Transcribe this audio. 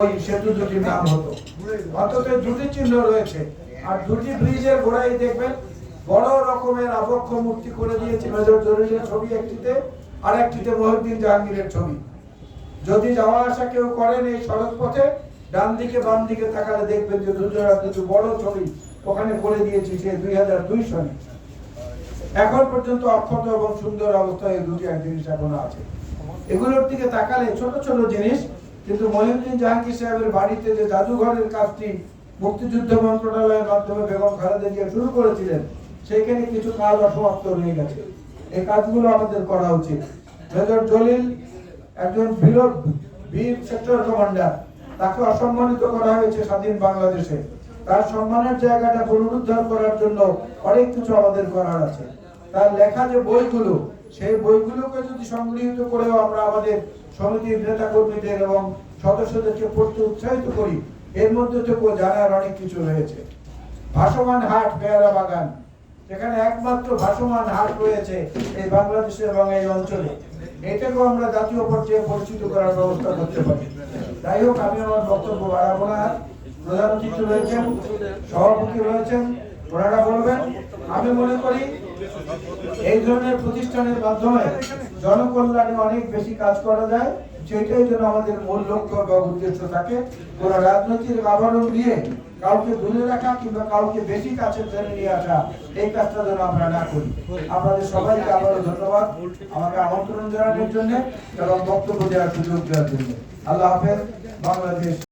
ওই সেতু দুটির নাম হতো। অন্তত দুটি চিহ্ন রয়েছে। আর দুটি ব্রিজের দেখবেন, বড় রকমের আবক্ষ মূর্তি করে দিয়েছে মেজর জরুরির ছবি একটিতে, আর একটিতে মহিউদ্দিন জাহাঙ্গীরের ছবি। যদি যাওয়া আসা কেউ করেন এই সড়ক পথে, ডান দিকে, বাম দিকে তাকালে দেখবেন যে দুটো বড় ছবি ওখানে করে দিয়েছি সে দুই হাজার দুই সনে এখন পর্যন্ত অক্ষত এবং সুন্দর অবস্থায় এই দুটি জিনিস এখনও আছে। এগুলোর দিকে তাকালে ছোট ছোট জিনিস কিন্তু মহিউদ্দিন জাহাঙ্গীর সাহেবের বাড়িতে যে জাদুঘরের কাজটি মুক্তিযুদ্ধ মন্ত্রণালয়ের মাধ্যমে বেগম খালেদা জিয়া শুরু করেছিলেন সেখানে কিছু কাজ অসমাপ্ত রয়ে গেছে। এই কাজগুলো আমাদের করা উচিত। মেজর জলিল, একজন বীর বীর সেক্টর কমান্ডার, তাকে অসম্মানিত করা হয়েছে স্বাধীন বাংলাদেশে। তার সম্মানের জায়গাটা পুনরুদ্ধার করার জন্য অনেক কিছু আমাদের করার আছে। তার লেখা যে বইগুলো, সেই বইগুলোকে যদি সংগৃহীত করেও আমরা আমাদের সমিতির নেতা কর্মীদের এবং সদস্যদেরকে পড়তে উৎসাহিত করি। এর মধ্যে থেকেও জানার অনেক কিছু রয়েছে। ভাসমান হাট পেয়ারা বাগান। যেখানে একমাত্র ভাসমান হাট রয়েছে এই বাংলাদেশে এবং এই অঞ্চলে। এটাকেও আমরা জাতীয় পর্যায়ে পরিচিত করার ব্যবস্থা করতে পারি। যাই হোক, আমি আমার বক্তব্য বাড়াবো না। আর। প্রধান অতিথি রয়েছেন, সভাপতি রয়েছেন, ওনারা বলবেন, আমি মনে করি এই ধরনের প্রতিষ্ঠানের মাধ্যমে জনকল্যাণে অনেক বেশি কাজ করা যায়, সেটাই যেন আমাদের মূল লক্ষ্য বা উদ্দেশ্য থাকে। কোন রাজনৈতিক আবরণ দিয়ে কাউকে দূরে রাখা কিংবা কাউকে বেশি কাছে টেনে নিয়ে আসা, এই কাজটা যেন আমরা না করি। আপনাদের সবাইকে আবারও ধন্যবাদ আমাকে আমন্ত্রণ জানানোর জন্য এবং বক্তব্য দেওয়ার সুযোগ দেওয়ার জন্য। আল্লাহ হাফেজ, বাংলাদেশ।